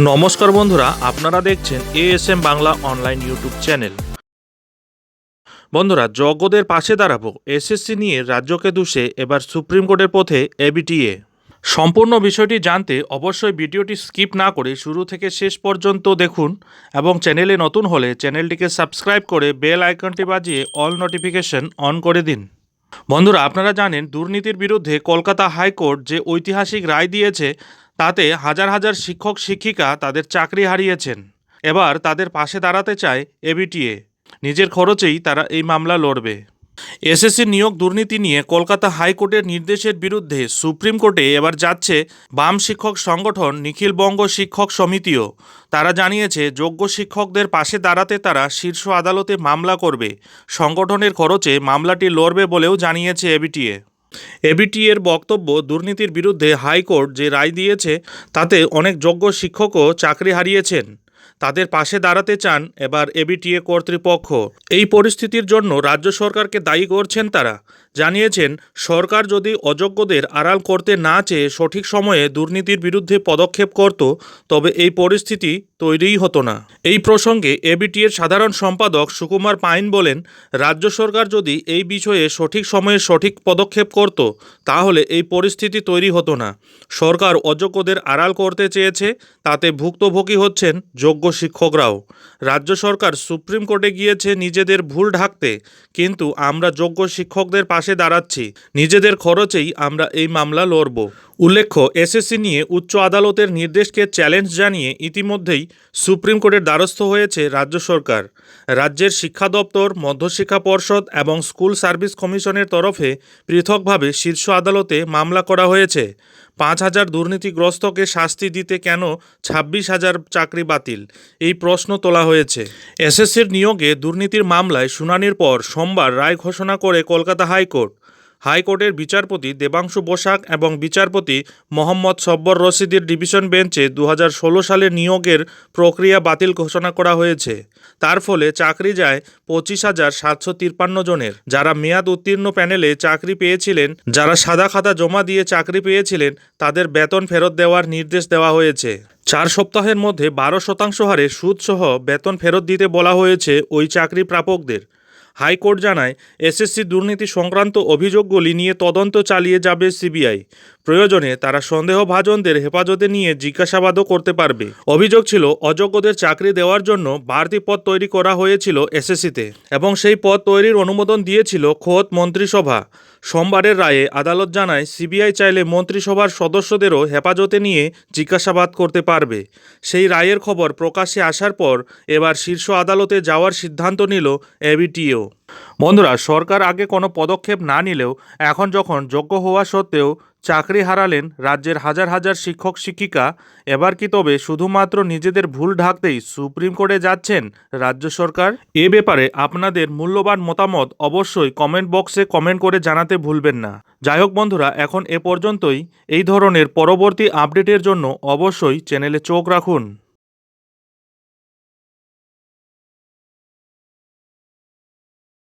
নমস্কার বন্ধুরা, আপনারা দেখছেন ASM Bangla online YouTube channel বন্ধুরা যজ্ঞদের পাশে দাঁড়াবো, এসএসসি নিয়ে রাজ্যকে দুষে, এবার সুপ্রিম কোর্টের পথে এবিটিএ সম্পূর্ণ বিষয়টি জানতে অবশ্যই ভিডিওটি স্কিপ না করে শুরু থেকে শেষ পর্যন্ত দেখুন এবং চ্যানেলে নতুন হলে চ্যানেলটিকে সাবস্ক্রাইব করে বেল আইকনটি বাজিয়ে অল নোটিফিকেশন অন করে দিন। বন্ধুরা, আপনারা জানেন দুর্নীতির বিরুদ্ধে কলকাতা হাইকোর্ট যে ঐতিহাসিক রায় দিয়েছে, তাতে হাজার হাজার শিক্ষক, শিক্ষিকা তাদের চাকরি হারিয়েছেন। এবার তাদের পাশে দাঁড়াতে চায় এবিটিএ নিজের খরচেই তারা এই মামলা লড়বে। এসএসসি নিয়োগ দুর্নীতি নিয়ে কলকাতা হাইকোর্টের নির্দেশের বিরুদ্ধে সুপ্রিম কোর্টে এবার যাচ্ছে বাম শিক্ষক সংগঠন নিখিলবঙ্গ শিক্ষক সমিতিও। তারা জানিয়েছে, যোগ্য শিক্ষকদের পাশে দাঁড়াতে তারা শীর্ষ আদালতে মামলা করবে। সংগঠনের খরচে মামলাটি লড়বে বলেও জানিয়েছে এবিটিএ। এবিটিএর বক্তব্য, দুর্নীতির বিরুদ্ধে হাইকোর্ট যে রায় দিয়েছে, তাতে অনেক যোগ্য শিক্ষকও চাকরি হারিয়েছেন। তাদের পাশে দাঁড়াতে চান এবার এবিটিএ কর্তৃপক্ষ। এই পরিস্থিতির জন্য রাজ্য সরকারকে দায়ী করছেন তারা। জানিয়েছেন, সরকার যদি অযোগ্যদের আড়াল করতে না চেয়ে সঠিক সময়ে দুর্নীতির বিরুদ্ধে পদক্ষেপ করত, তবে এই পরিস্থিতি তৈরিই হতো না। এই প্রসঙ্গে এবিটিএর সাধারণ সম্পাদক সুকুমার পাইন বলেন, রাজ্য সরকার যদি এই বিষয়ে সঠিক সময়ে সঠিক পদক্ষেপ করত, তাহলে এই পরিস্থিতি তৈরি হতো না। সরকার অযোগ্যদের আড়াল করতে চেয়েছে, তাতে ভুক্তভোগী হচ্ছেন যোগ্য শিক্ষকরাও। রাজ্য সরকার সুপ্রিম কোর্টে গিয়েছে নিজেদের ভুল ঢাকতে, কিন্তু আমরা যোগ্য শিক্ষকদের পাশে দাঁড়াচ্ছি, নিজেদের খরচেই আমরা এই মামলা লড়ব। উল্লেখ্য, এসএসসি নিয়ে উচ্চ আদালতের নির্দেশকে চ্যালেঞ্জ জানিয়ে ইতিমধ্যেই সুপ্রিম কোর্টের দ্বারস্থ হয়েছে রাজ্য সরকার। রাজ্যের শিক্ষা দপ্তর, মধ্যশিক্ষা পর্ষদ এবং স্কুল সার্ভিস কমিশনের তরফে পৃথকভাবে শীর্ষ আদালতে মামলা করা হয়েছে। পাঁচ হাজার দুর্নীতিগ্রস্তকে শাস্তি দিতে কেন ছাব্বিশ হাজার চাকরি বাতিল? এই প্রশ্ন তোলা হয়েছে। এসএসসির নিয়োগে দুর্নীতির মামলায় শুনানির পর সোমবার রায় ঘোষণা করে কলকাতা হাইকোর্ট। হাইকোর্টের বিচারপতি দেবাংশু বোসাক এবং বিচারপতি মোহাম্মদ সব্বর রশিদের ডিভিশন বেঞ্চে দু হাজার ষোলো সালে নিয়োগের প্রক্রিয়া বাতিল ঘোষণা করা হয়েছে। তার ফলে চাকরি যায় পঁচিশ হাজার সাতশো তিপ্পান্ন জনের। যারা মেয়াদ উত্তীর্ণ প্যানেলে চাকরি পেয়েছিলেন, যারা সাদা খাতা জমা দিয়ে চাকরি পেয়েছিলেন, তাদের বেতন ফেরত দেওয়ার নির্দেশ দেওয়া হয়েছে। চার সপ্তাহের মধ্যে বারো শতাংশ হারে সুদসহ বেতন ফেরত দিতে বলা হয়েছে ওই চাকরি প্রাপকদের হাইকোর্ট জানায় এসএসসি দুর্নীতি সংক্রান্ত অভিযোগগুলি নিয়ে তদন্ত চালিয়ে যাবে সিবিআই। প্রয়োজনে তারা সন্দেহভাজনদের হেফাজতে নিয়ে জিজ্ঞাসাবাদও করতে পারবে। অভিযোগ ছিল, অযোগ্যদের চাকরি দেওয়ার জন্য বাড়তি পদ তৈরি করা হয়েছিল এসএসসিতে এবং সেই পদ তৈরির অনুমোদন দিয়েছিল খোদ মন্ত্রিসভা। সোমবারের রায়ে আদালত জানায়, সিবিআই চাইলে মন্ত্রিসভার সদস্যদেরও হেফাজতে নিয়ে জিজ্ঞাসাবাদ করতে পারবে। সেই রায়ের খবর প্রকাশ্যে আসার পর এবার শীর্ষ আদালতে যাওয়ার সিদ্ধান্ত নিল এবিটিও বন্ধুরা, সরকার আগে কোনো পদক্ষেপ না নিলেও এখন যখন যোগ্য হওয়া সত্ত্বেও চাকরি হারালেন রাজ্যের হাজার হাজার শিক্ষক শিক্ষিকা, এবার কি তবে শুধুমাত্র নিজেদের ভুল ঢাকতেই সুপ্রিম কোর্টে যাচ্ছেন রাজ্য সরকার? এ ব্যাপারে আপনাদের মূল্যবান মতামত অবশ্যই কমেন্ট বক্সে কমেন্ট করে জানাতে ভুলবেন না। যাই হোক বন্ধুরা, এখন এ পর্যন্তই। এই ধরনের পরবর্তী আপডেটের জন্য অবশ্যই চ্যানেলে চোখ রাখুন।